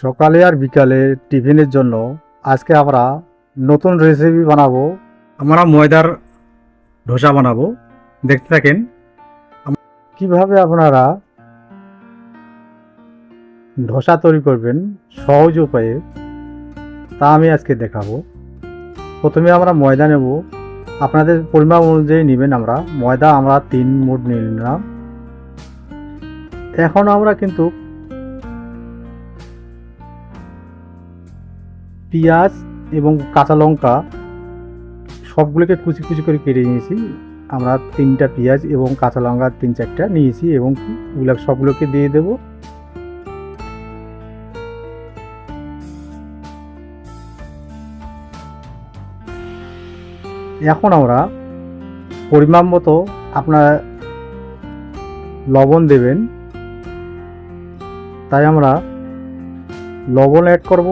সকালে আর বিকালে টিফিনের জন্য আজকে আমরা নতুন রেসিপি বানাবো। আমরা ময়দার ধোসা বানাবো। দেখতে থাকেন। কীভাবে আপনারা ধোসা তৈরি করবেন সহজ উপায়ে, তা আমি আজকে দেখাবো। প্রথমে আমরা ময়দা নেব। আপনাদের পরিমাণ অনুযায়ী নেবেন আমরা। ময়দা আমরা তিন মুঠ নিলাম। এখন আমরা কিন্তু পেঁয়াজ এবং কাঁচা লঙ্কা সবগুলোকে কুচি কুচি করে কেটে নিয়েছি। আমরা তিনটা পেঁয়াজ এবং কাঁচা লঙ্কা তিন চারটা নিয়েছি এবং ওগুলো সবগুলোকে দিয়ে দেব। এখন আমরা পরিমাণ মতো আপনার লবণ দেবেন। তাই আমরা লবণ অ্যাড করব।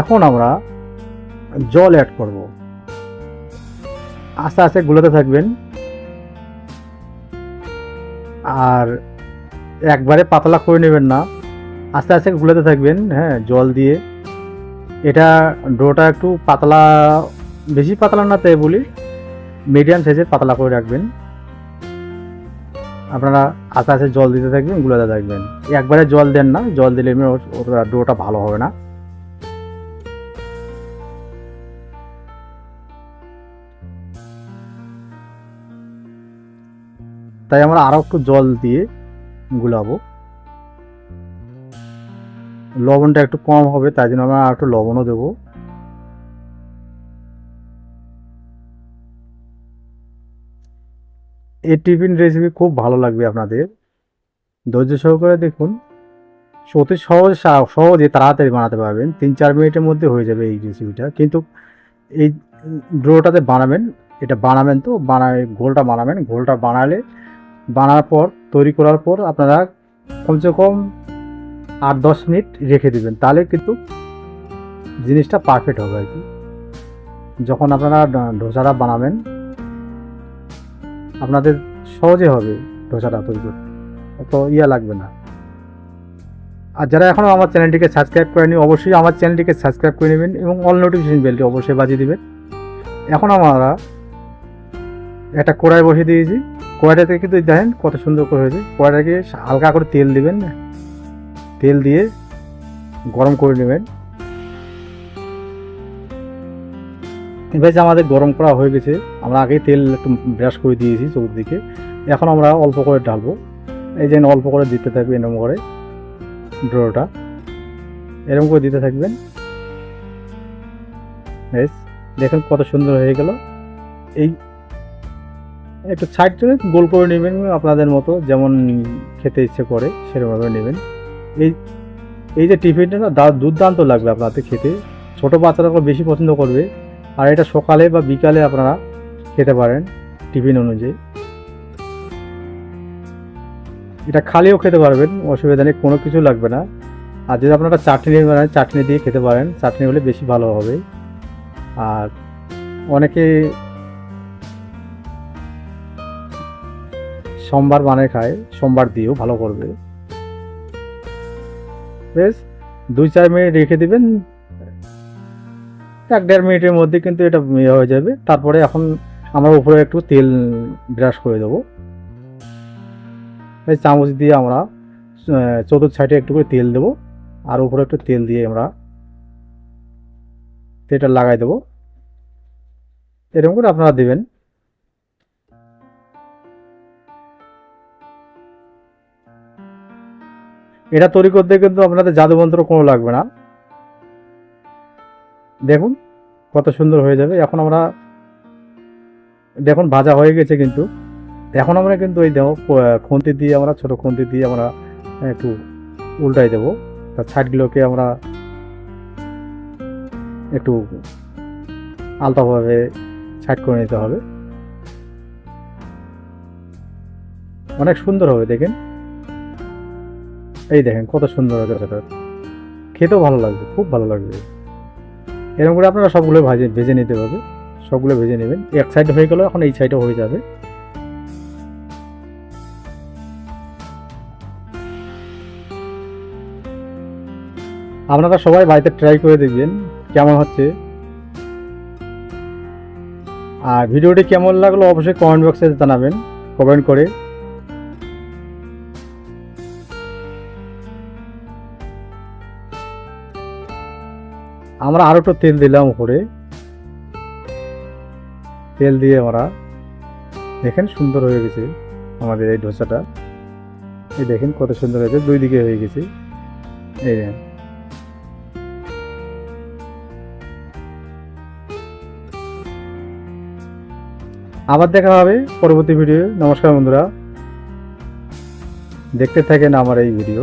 এখন আমরা জল অ্যাড করব। আস্তে আস্তে গুলোতে থাকবেন। আর একবারে পাতলা করে নেবেন না। আস্তে আস্তে গুলোতে থাকবেন হ্যাঁ জল দিয়ে। এটা ডোটা একটু পাতলা, বেশি পাতলা না তাই বলি মিডিয়াম সাইজের পাতলা করে রাখবেন। আপনারা আস্তে আস্তে জল দিতে থাকবেন, গুলোতে থাকবেন। একবারে জল দেন না, জল দিলে ওর ডোটা ভালো হবে না। তাই আমরা আরও একটু জল দিয়ে গুলাবো। লবণটা একটু কম হবে, তাই জন্য আমরা আর একটু লবণও দেবো। এই টিফিন রেসিপি খুব ভালো লাগবে আপনাদের। ধৈর্য সহকারে দেখুন, অতি সহজ সহজে তাড়াতাড়ি বানাতে পারবেন। তিন চার মিনিটের মধ্যে হয়ে যাবে এই রেসিপিটা কিন্তু এই ড্রোটাতে বানাবেন, এটা বানাবেন তো, বানায়, ঘোলটা বানাবেন। ঘোলটা বানালে বানার পর, তৈরি করার পর আপনারা কমসে কম আট দশ মিনিট রেখে দিবেন। তাহলে কিন্তু জিনিসটা পারফেক্ট হবে আর কি। যখন আপনারা ডোসাটা বানাবেন, আপনাদের সহজে হবে ডোসাটা তৈরি করতে। অত ইয়া লাগবে না। আর যারা এখনও আমার চ্যানেলটিকে সাবস্ক্রাইব করেনি অবশ্যই আমার চ্যানেলটিকে সাবস্ক্রাইব করে নেবেন এবং অল নোটিফিকেশন বেলটি অবশ্যই বাজিয়ে দেবেন। এখন আমরা একটা কড়াই বসিয়ে দিয়েছি। কড়াইটাতে কিন্তু দেখেন কত সুন্দর করে হয়েছে। কড়াইটাকে হালকা করে তেল দিবেন তেল দিয়ে গরম করে নেবেন। এবার যে আমাদের গরম করা হয়ে গেছে, আমরা আগেই তেল একটু ব্রাশ করে দিয়েছি চতুর্দিকে। এখন আমরা অল্প করে ঢালবো। এই যে অল্প করে দিতে থাকবে এরকম করে ড্রোটা এরকম করে দিতে থাকবেন। বেশ, দেখুন কত সুন্দর হয়ে গেল। এই একটু সাইড করে গোল করে নেবেন আপনাদের মতো, যেমন খেতে ইচ্ছে করে, সেরকমভাবে নেবেন। এই এই যে টিফিনটা না দুর্দান্ত লাগবে আপনাদের খেতে। ছোটো বাচ্চারা বেশি পছন্দ করবে। আর এটা সকালে বা বিকালে আপনারা খেতে পারেন টিফিন অনুযায়ী। এটা খালিও খেতে পারবেন, অসুবিধা নেই, কোনো কিছু লাগবে না। আর যদি আপনারা চাটনি বানান, চাটনি দিয়ে খেতে পারেন, চাটনি হলে বেশি ভালো হবে। আর অনেকে সোমবার বানায় খায়, সোমবার দিয়েও ভালো করবে। বেশ, দুই চার মিনিট রেখে দিবেন। এক দেড় মিনিটের মধ্যে কিন্তু এটা ইয়ে হয়ে যাবে। তারপরে এখন আমরা উপরে একটু তেল ব্রাশ করে দেবো। এই চামচ দিয়ে আমরা চতুর্থ সাইডে একটু করে তেল দেবো। আর উপরে একটু তেল দিয়ে আমরা তেলটা লাগাই দেবো। এরকম করে আপনারা দেবেন। এটা তৈরি করতে কিন্তু আপনাদের জাদুমন্ত্র কোনো লাগবে না। দেখুন, কত সুন্দর হয়ে যাবে। এখন আমরা, দেখুন, ভাজা হয়ে গেছে কিন্তু। এখন আমরা কিন্তু দেখো ক- খুন্তি দিয়ে আমরা, ছোট খুন্তি দিয়ে আমরা একটু উল্টাই দেবো। তার সাইডগুলোকে আমরা একটু আলতাভাবে সাইড করে নিতে হবে। অনেক সুন্দর হবে, দেখেন। এই দেখেন, কত সুন্দর হয়েছে সেটা। খেতেও ভালো লাগবে, খুব ভালো লাগবে। এরকম করে আপনারা সবগুলো ভাজে, ভেজে নিতে হবে। সবগুলো ভেজে নেবেন। এক সাইড হয়ে গেল এখন এই সাইডও হয়ে যাবে। আপনারা সবাই বাড়িতে ট্রাই করে দেখবেন কেমন হচ্ছে। আর ভিডিওটি কেমন লাগল অবশ্যই কমেন্ট বক্সে জানাবেন কমেন্ট করে। আমরা আরও একটু তেল দিলাম উপরে। তেল দিয়ে আমরা দেখেন সুন্দর হয়ে গেছে আমাদের এই ধোসাটা। এই দেখেন কত সুন্দর হয়েছে, দুই দিকে হয়ে গেছে। এই দেখেন। আবার দেখা হবে পরবর্তী ভিডিও নমস্কার বন্ধুরা। দেখতে থাকেন আমার এই ভিডিও।